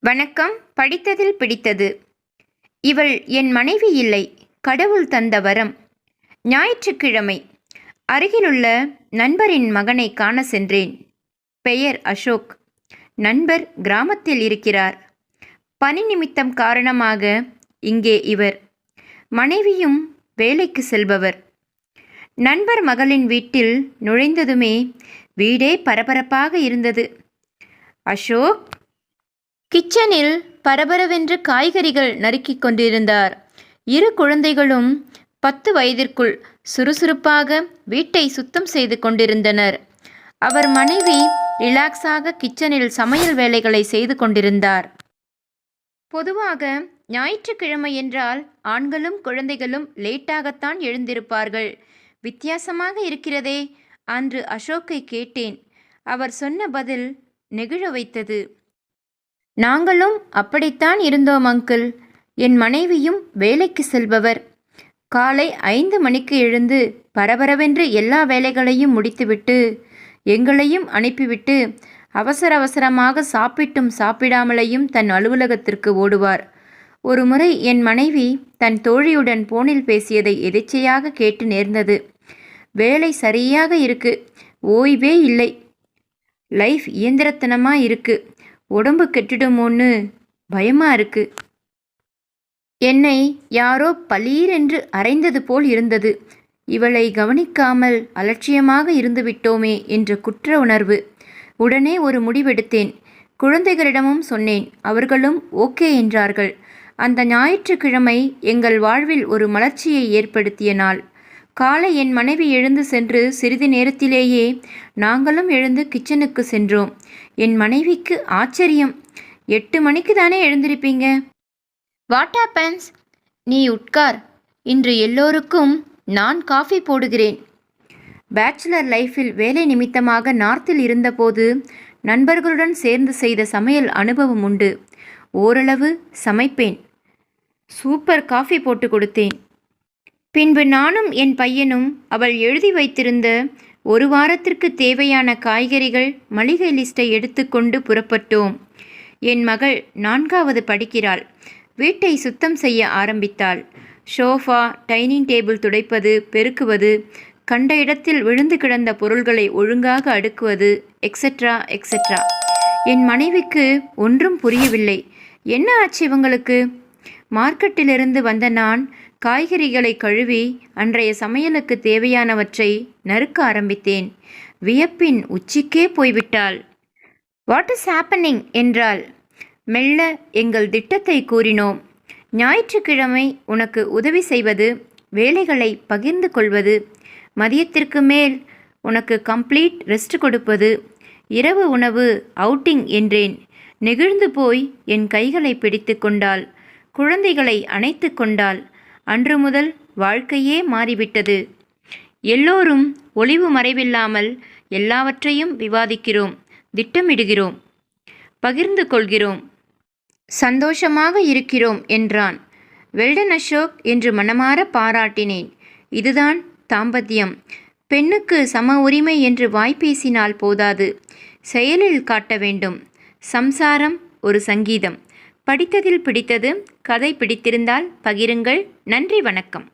வணக்கம். படித்ததில் பிடித்தது. இவள் என் மனைவி இல்லை. கடவுள் தந்த வரம். ஞாயிற்றுக்கிழமை. அருகிலுள்ள நண்பரின் மகனை காண சென்றேன். பெயர் அசோக். நண்பர் கிராமத்தில் இருக்கிறார். பணி நிமித்தம் காரணமாக இங்கே இவர். மனைவியும் வேலைக்கு செல்பவர். நண்பர் மகளின் வீட்டில் நுழைந்ததுமே வீடே பரபரப்பாக இருந்தது. அசோக்! கிச்சனில் பரபரவென்று காய்கறிகள் நறுக்கிக் கொண்டிருந்தார். இரு குழந்தைகளும் பத்து வயதிற்குள் சுறுசுறுப்பாக வீட்டை சுத்தம் செய்து கொண்டிருந்தனர். அவர் மனைவி ரிலாக்ஸாக கிச்சனில் சமையல் வேலைகளை செய்து கொண்டிருந்தார். பொதுவாக ஞாயிற்றுக்கிழமை என்றால் ஆண்களும் குழந்தைகளும் லேட்டாகத்தான் எழுந்திருப்பார்கள். வித்தியாசமாக இருக்கிறதே அன்று அசோக்கை கேட்டேன். அவர் சொன்ன பதில் நெகிழ வைத்தது. நாங்களும் அப்படித்தான் இருந்தோம் அங்கிள். என் மனைவியும் வேலைக்கு செல்பவர். காலை ஐந்து மணிக்கு எழுந்து பரபரவென்று எல்லா வேலைகளையும் முடித்துவிட்டு எங்களையும் அனுப்பிவிட்டு அவசர அவசரமாக சாப்பிட்டும் சாப்பிடாமலேயும் தன் அலுவலகத்திற்கு ஓடுவார். ஒரு முறை என் மனைவி தன் தோழியுடன் போனில் பேசியதை எதிர்ச்சையாக கேட்டு நேர்ந்தது. வேலை சரியாக இருக்கு. ஓய்வே இல்லை. லைஃப் இயந்திரத்தனமாக இருக்குது உடம்பு கெட்டுடுமோன்னு பயமா இருக்கு. என்னை யாரோ பலீரென்று அரைந்தது போல் இருந்தது. இவளை கவனிக்காமல் அலட்சியமாக இருந்துவிட்டோமே என்ற குற்ற உணர்வு. உடனே ஒரு முடிவெடுத்தேன். குழந்தைகளிடமும் சொன்னேன் அவர்களும் ஓகே என்றார்கள். அந்த ஞாயிற்றுக்கிழமை எங்கள் வாழ்வில் ஒரு மலர்ச்சியை ஏற்படுத்திய நாள். காலை என் மனைவி எழுந்து சென்று சிறிது நேரத்திலேயே நாங்களும் எழுந்து கிச்சனுக்கு சென்றோம். என் மனைவிக்கு ஆச்சரியம். எட்டு மணிக்கு தானே எழுந்திருப்பீங்க? What happens? நீ உட்கார். இன்று எல்லோருக்கும் நான் காஃபி போடுகிறேன். பேச்சுலர் லைஃப்பில் வேலை நிமித்தமாக நார்த்தில் இருந்தபோது நண்பர்களுடன் சேர்ந்து செய்த சமையல் அனுபவம் உண்டு. ஓரளவு சமைப்பேன். சூப்பர் காஃபி போட்டு கொடுத்தேன். பின்பு நானும் என் பையனும் அவள் எழுதி வைத்திருந்த ஒரு வாரத்திற்கு தேவையான காய்கறிகள் மளிகை லிஸ்ட்டை எடுத்துக்கொண்டு புறப்பட்டோம். என் மகள் நான்காவது படிக்கிறாள். வீட்டை சுத்தம் செய்ய ஆரம்பித்தாள். ஷோஃபா டைனிங் டேபிள் துடைப்பது பெருக்குவது கண்ட இடத்தில் விழுந்து கிடந்த பொருள்களை ஒழுங்காக அடுக்குவது எக்ஸெட்ரா எக்ஸெட்ரா என் மனைவிக்கு ஒன்றும் புரியவில்லை. என்ன ஆச்சு இவங்களுக்கு? மார்க்கெட்டிலிருந்து வந்த நான் காய்கறிகளை கழுவி அன்றைய சமையலுக்கு தேவையானவற்றை நறுக்க ஆரம்பித்தேன். வியப்பின் உச்சிக்கே போய்விட்டாள். வாட் இஸ் ஹேப்பனிங் என்றால் மெல்ல எங்கள் திட்டத்தை கூறினோம். ஞாயிற்றுக்கிழமை உனக்கு உதவி செய்வது வேலைகளை பகிர்ந்து கொள்வது மதியத்திற்கு மேல் உனக்கு கம்ப்ளீட் ரெஸ்ட் கொடுப்பது இரவு உணவு அவுட்டிங் என்றேன். நெகிழ்ந்து போய் என் கைகளை பிடித்து கொண்டாள். குழந்தைகளை அணைத்து கொண்டாள். அன்று முதல் வாழ்க்கையே மாறிவிட்டது. எல்லோரும் ஒளிவு மறைவில்லாமல் எல்லாவற்றையும் விவாதிக்கிறோம் திட்டமிடுகிறோம் பகிர்ந்து கொள்கிறோம். சந்தோஷமாக இருக்கிறோம் என்றான். வெல்டன் அசோக் என்று மனமாற பாராட்டினேன். இதுதான் தாம்பத்தியம். பெண்ணுக்கு சம உரிமை என்று வாய்ப்பேசினால் போதாது. செயலில் காட்ட வேண்டும். சம்சாரம் ஒரு சங்கீதம். படித்ததில் பிடித்தது கதை பிடித்திருந்தால் பகிருங்கள். நன்றி வணக்கம்.